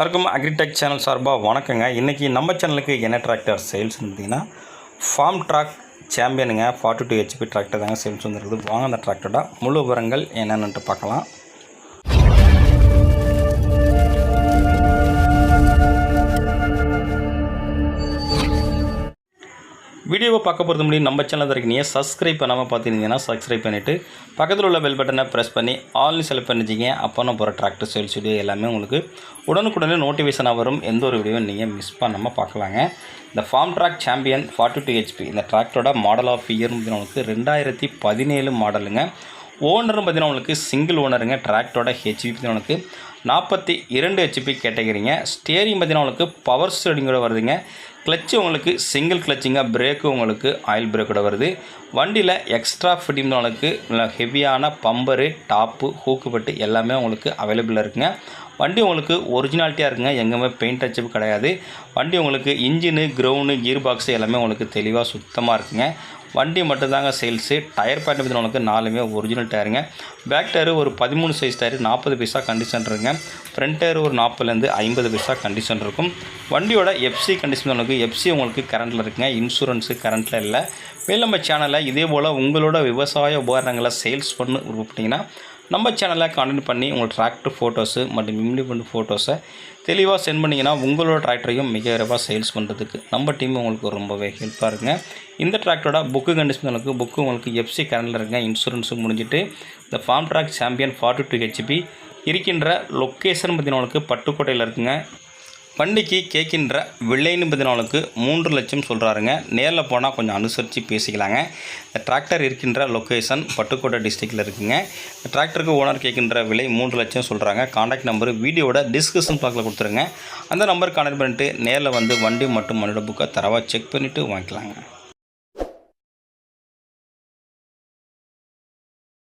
எல்லாருக்கும் agritech channel சார்பாக வணக்கங்க. இன்றைக்கி நம்ம சேனலுக்கு என்ன டிராக்டர் சேல்ஸ் பார்த்தீங்கன்னா ஃபார்ம் ட்ராக் சாம்பியனுங்க ஃபார்ட்டி டூ ஹெச்பி டிராக்டர் தாங்க சேல்ஸ் வந்துருக்குது வாங்க அந்த டிராக்டரோட முழு விவரங்கள் என்னென்னு பார்க்கலாம். வீடியோவை பார்க்க போகிறது முடியும் நம்ம சேனல் வரைக்கும் நீங்கள் சப்ஸ்கிரைப் பண்ணாமல் பார்த்துருந்தீங்கன்னா சப்ஸ்கிரைப் பண்ணிவிட்டு பக்கத்தில் உள்ள பெல் பட்டனை ப்ரெஸ் பண்ணி ஆல்னு செலக்ட் பண்ணிச்சிங்க அப்போ நான் போகிற டிராக்டர் சேல்ஸ் வீடியோ எல்லாமே உங்களுக்கு உடனுக்குடனே நோட்டிஃபிகேஷனாக வரும். எந்த ஒரு வீடியோவும் நீங்கள் மிஸ் பண்ணாமல் பார்க்கலாங்க. இந்த Farmtrac champion forty two HP இந்த டிராக்டரோட மாடல் ஆஃப் இயர் உங்களுக்கு ரெண்டாயிரத்தி பதினேழு மாடலுங்க ஓனரும் பார்த்தீங்கன்னா உங்களுக்கு சிங்கிள் ஓனருங்க டிராக்டரோட ஹெச்பி பார்த்தீங்கன்னா உங்களுக்கு நாற்பத்தி இரண்டு ஹெச்பி கேட்டகிறீங்க ஸ்டேரிங் பார்த்தீங்கன்னா உங்களுக்கு பவர் ஸ்டேரிங்கோட வருதுங்க. கிளச்சு உங்களுக்கு சிங்கிள் கிளச்சிங்க பிரேக்கு உங்களுக்கு ஆயில் பிரேக்கோட வருது. வண்டியில் எக்ஸ்ட்ரா ஃபிட்டிங் உங்களுக்கு ஹெவியான பம்பரு டாப்பு ஹூக்குப்பட்டு எல்லாமே உங்களுக்கு அவைலபிளாக இருக்குங்க. வண்டி உங்களுக்கு ஒரிஜினாலிட்டியாக இருக்குங்க. எங்கேயுமே பெயிண்ட் அச்சப் கிடையாது. வண்டி உங்களுக்கு இன்ஜினு க்ரௌண்டு கீர் பாக்ஸு எல்லாமே உங்களுக்கு தெளிவாக சுத்தமாக இருக்குங்க. வண்டி மட்டும்தாங்க சேல்ஸு டயர் பேண்ட் உங்களுக்கு நாலுமே ஒரிஜினல் டயருங்க பேக் டயரு ஒரு பதிமூணு சைஸ் டயர் நாற்பது பைசா கண்டிஷன் இருக்குங்க ஃப்ரண்ட் டயர் ஒரு நாற்பதுலேருந்து ஐம்பது பைசா கண்டிஷன் இருக்கும். வண்டியோட எஃப்சி கண்டிஷன் உங்களுக்கு எஃப்சி உங்களுக்கு கரண்ட்டில் இருக்குங்க. இன்சூரன்ஸு கரண்ட்டில் இல்லை. மேலும் நம்ம சேனலை இதே போல் உங்களோட விவசாய உபகரணங்களை சேல்ஸ் பண்ணு விருப்பப்பட்டீங்கன்னா நம்ம சேனலை கான்டெக்ட் பண்ணி உங்கள் டிராக்டர் ஃபோட்டோஸு மற்றும் இம்ப்ளிமெண்ட் ஃபோட்டோஸை தெளிவாக சென்ட் பண்ணிங்கன்னா உங்களோட டிராக்டரையும் மிக விரைவாக சேல்ஸ் பண்ணுறதுக்கு நம்ம டீம் உங்களுக்கு ரொம்பவே ஹெல்ப்பாக இருக்குங்க. இந்த டிராக்டரோட புக்கு கண்டிஷன் உங்களுக்கு புக்கு உங்களுக்கு எஃப்சி கரண்டில் இருக்குங்க. இன்சூரன்ஸும் முடிஞ்சிட்டு இந்த Farmtrac champion forty two HP இருக்கின்ற லொக்கேஷன் பார்த்தீங்கன்னா உங்களுக்கு பட்டுக்கோட்டையில் இருக்குங்க. வண்டிக்கு கேட்கின்ற விலைன்னு பார்த்தீங்கன்னா மூன்று லட்சம் சொல்கிறாருங்க நேரில் போனால் கொஞ்சம் அனுசரித்து பேசிக்கலாங்க. இந்த டிராக்டர் இருக்கின்ற லொக்கேஷன் பட்டுக்கோட்டை டிஸ்ட்ரிக்டில் இருக்குங்க. இந்த டிராக்டருக்கு ஓனர் கேட்கின்ற விலை மூன்று லட்சம் சொல்கிறாங்க காண்டாக்ட் நம்பர் வீடியோட டிஸ்கிரிப்ஷன் பாக்கில் கொடுத்துருங்க. அந்த நம்பர் கான்டாக்ட் பண்ணிவிட்டு நேரில் வந்து வண்டி மற்றும் மண்ணோட புக்கை தரவாக செக் பண்ணிவிட்டு வாங்கிக்கலாங்க.